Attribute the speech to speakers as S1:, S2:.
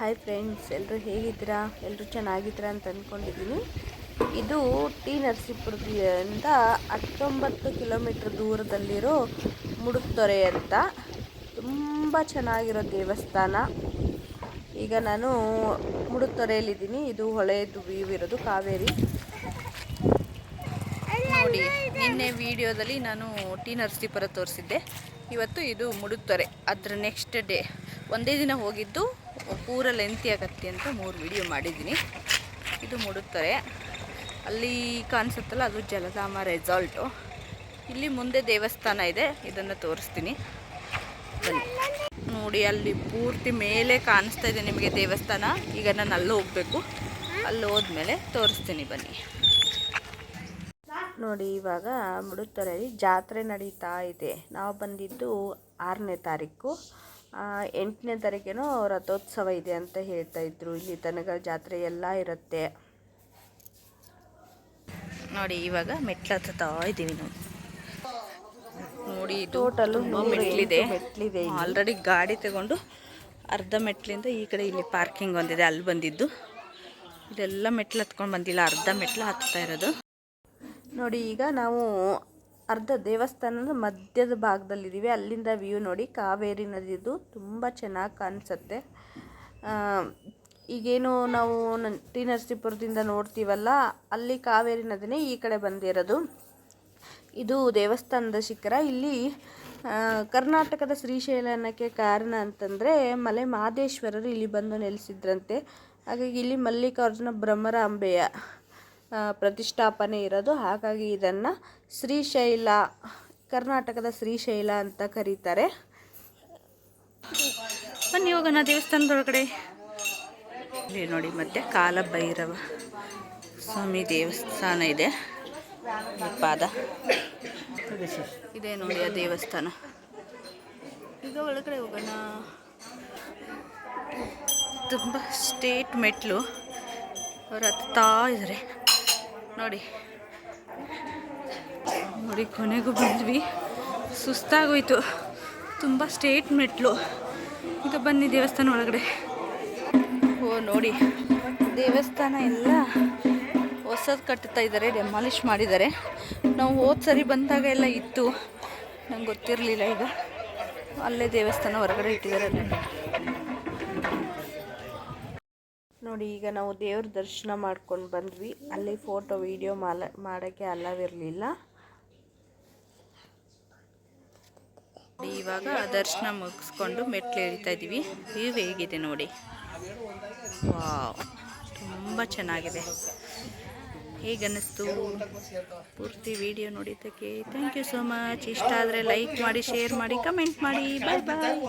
S1: Hi friends ಎಲ್ಲರೂ ಹೇಗಿದ್ದೀರಾ? ಎಲ್ಲರೂ ಚೆನ್ನಾಗಿದ್ದೀರಾ ಅಂತ ಅಂದ್ಕೊಂಡಿದ್ದೀನಿ ಇದು ಟಿ ನರಸೀಪುರದಿಂದ ಹತ್ತೊಂಬತ್ತು ಕಿಲೋಮೀಟ್ರ್ ದೂರದಲ್ಲಿರೋ ಮುಡುಕ್ತೊರೆ ಅಂತ. ತುಂಬ ಚೆನ್ನಾಗಿರೋ ದೇವಸ್ಥಾನ. ಈಗ ನಾನು ಮುಡುಕ್ತೊರೆಯಲ್ಲಿದ್ದೀನಿ. ಇದು ಹೊಳೆದು ವ್ಯೂ ಇರೋದು ಕಾವೇರಿ. ನೋಡಿ, ನಿನ್ನೆ ವಿಡಿಯೋದಲ್ಲಿ ನಾನು ಟಿ ನರಸೀಪುರ ತೋರಿಸಿದ್ದೆ. ಇವತ್ತು ಇದು ಮುಡುಕ್ತೊರೆ. ಅದರ ನೆಕ್ಸ್ಟ್ ಡೇ ಒಂದೇ ದಿನ ಹೋಗಿದ್ದು ಪೂರ ಲೆಂತಿ ಆಗತ್ತೆ ಅಂತ ಮೂರು ವಿಡಿಯೋ ಮಾಡಿದ್ದೀನಿ. ಇದು ಮುಡುತ್ತಾರೆ. ಅಲ್ಲಿ ಕಾಣಿಸುತ್ತಲ್ಲ, ಅದು ಜಲಧಾಮ ರೆಸಾರ್ಟು ಇಲ್ಲಿ ಮುಂದೆ ದೇವಸ್ಥಾನ ಇದೆ, ಇದನ್ನು ತೋರಿಸ್ತೀನಿ. ನೋಡಿ, ಅಲ್ಲಿ ಪೂರ್ತಿ ಮೇಲೆ ಕಾಣಿಸ್ತಾ ಇದೆ ನಿಮಗೆ ದೇವಸ್ಥಾನ. ಈಗ ನಾನು ಅಲ್ಲಿ ಹೋಗಬೇಕು. ಅಲ್ಲಿ ಹೋದ್ಮೇಲೆ ತೋರಿಸ್ತೀನಿ, ಬನ್ನಿ. ನೋಡಿ, ಇವಾಗ ಮುಡುತ್ತರಲ್ಲಿ ಜಾತ್ರೆ ನಡೀತಾ ಇದೆ. ನಾವು ಬಂದಿದ್ದು ಆರನೇ ತಾರೀಕು. ಎಂಟನೇ ತಾರೀಕೇನೋ ರಥೋತ್ಸವ ಇದೆ ಅಂತ ಹೇಳ್ತಾ ಇದ್ರು. ಇಲ್ಲಿ ತನಕ ಜಾತ್ರೆ ಎಲ್ಲ ಇರುತ್ತೆ. ನೋಡಿ ಇವಾಗ ಮೆಟ್ಲು ಹತ್ತುತ್ತಾ ಇದ್ದೀವಿ ನಾವು. ನೋಡಿ ಟೋಟಲ್ ಮೆಟ್ಲಿದೆ. ಮೆಟ್ಲಿದೆ ಆಲ್ರೆಡಿ ಗಾಡಿ ತಗೊಂಡು ಅರ್ಧ ಮೆಟ್ಲಿಂದ ಈ ಕಡೆ ಇಲ್ಲಿ ಪಾರ್ಕಿಂಗ್ ಒಂದಿದೆ ಅಲ್ಲಿ ಬಂದಿದ್ದು. ಇದೆಲ್ಲ ಮೆಟ್ಲು ಹತ್ಕೊಂಡು ಬಂದಿಲ್ಲ ಅರ್ಧ ಮೆಟ್ಲು ಹತ್ತಾ ಇರೋದು. ನೋಡಿ ಈಗ ನಾವು ಅರ್ಧ ದೇವಸ್ಥಾನದ ಮಧ್ಯದ ಭಾಗದಲ್ಲಿದ್ದೀವಿ. ಅಲ್ಲಿಂದ ವ್ಯೂ ನೋಡಿ ಕಾವೇರಿ ನದಿದು ತುಂಬ ಚೆನ್ನಾಗಿ ಕಾಣಿಸುತ್ತೆ. ಈಗೇನು ನಾವು ಟಿ ನರಸೀಪುರದಿಂದ ನೋಡ್ತೀವಲ್ಲ, ಅಲ್ಲಿ ಕಾವೇರಿ ನದಿನೇ ಈ ಕಡೆ ಬಂದಿರೋದು. ಇದು ದೇವಸ್ಥಾನದ ಶಿಖರ. ಇಲ್ಲಿ ಕರ್ನಾಟಕದ ಶ್ರೀಶೈಲನಕ್ಕೆ ಕಾರಣ ಅಂತಂದರೆ ಮಲೆ ಮಹದೇಶ್ವರರು ಇಲ್ಲಿ ಬಂದು ನೆಲೆಸಿದ್ರಂತೆ. ಹಾಗಾಗಿ ಇಲ್ಲಿ ಮಲ್ಲಿಕಾರ್ಜುನ ಭ್ರಮರಾಂಬೆಯ ಪ್ರತಿಷ್ಠಾಪನೆ ಇರೋದು. ಹಾಗಾಗಿ ಇದನ್ನು ಶ್ರೀಶೈಲ, ಕರ್ನಾಟಕದ ಶ್ರೀಶೈಲ ಅಂತ ಕರೀತಾರೆ. ಬನ್ನಿ ಹೋಗೋಣ ದೇವಸ್ಥಾನದೊಳಗಡೆ. ಇಲ್ಲಿ ನೋಡಿ ಮತ್ತೆ ಕಾಲಭೈರವ ಸ್ವಾಮಿ ದೇವಸ್ಥಾನ ಇದೆ. ಪಾದ. ಇದೆ ನೋಡಿ ಆ ದೇವಸ್ಥಾನ. ಈಗ ಒಳಗಡೆ ಹೋಗೋಣ. ತುಂಬ ಸ್ಟೇಟ್ ಮೆಟ್ಲು. ಅವ್ರು ಹತ್ತಾ ಇದ್ದಾರೆ ನೋಡಿ. ನೋಡಿ, ಕೊನೆಗೂ ಬಂದ್ವಿ. ಸುಸ್ತಾಗೋಯ್ತು. ತುಂಬ ಸ್ಟೇಟ್ ಮೆಟ್ಲು. ಈಗ ಬನ್ನಿ ದೇವಸ್ಥಾನ ಒಳಗಡೆ. ಓ, ನೋಡಿ. ದೇವಸ್ಥಾನ ಎಲ್ಲ ಹೊಸದು ಕಟ್ತಾ ಇದ್ದಾರೆ ಡೆಮಾಲಿಷ್ ಮಾಡಿದ್ದಾರೆ. ನಾವು ಹೋದ ಸರಿ ಬಂದಾಗ ಎಲ್ಲ ಇತ್ತು. ನಂಗೆ ಗೊತ್ತಿರಲಿಲ್ಲ ಈಗ. ಅಲ್ಲೇ ದೇವಸ್ಥಾನ ಹೊರಗಡೆ ಇಟ್ಟಿದ್ದಾರೆ ಅಲ್ಲಿ ನೋಡಿ, ಈಗ ನಾವು ದೇವ್ರ ದರ್ಶನ ಮಾಡ್ಕೊಂಡು ಬಂದ್ವಿ. ಅಲ್ಲಿ ಫೋಟೋ, ವಿಡಿಯೋ ಮಾಲ, ಮಾಡೋಕ್ಕೆ ಅಲ್ಲವಿರಲಿಲ್ಲ. ಇವಾಗ ದರ್ಶನ ಮುಗಿಸ್ಕೊಂಡು ಮೆಟ್ಲು ಇಳಿತಾ ಇದ್ದೀವಿ ವ್ಯೂ ಹೇಗಿದೆ ನೋಡಿ. ವಾವ್, ತುಂಬ ಚೆನ್ನಾಗಿದೆ. ಹೇಗನ್ನಿಸ್ತು? ಪೂರ್ತಿ ವಿಡಿಯೋ ನೋಡಿದ್ದಕ್ಕೆ ಥ್ಯಾಂಕ್ ಯು ಸೋ ಮಚ್. ಇಷ್ಟ ಆದರೆ ಲೈಕ್ ಮಾಡಿ, ಶೇರ್ ಮಾಡಿ, ಕಮೆಂಟ್ ಮಾಡಿ. ಬಾಯ್ ಬಾಯ್.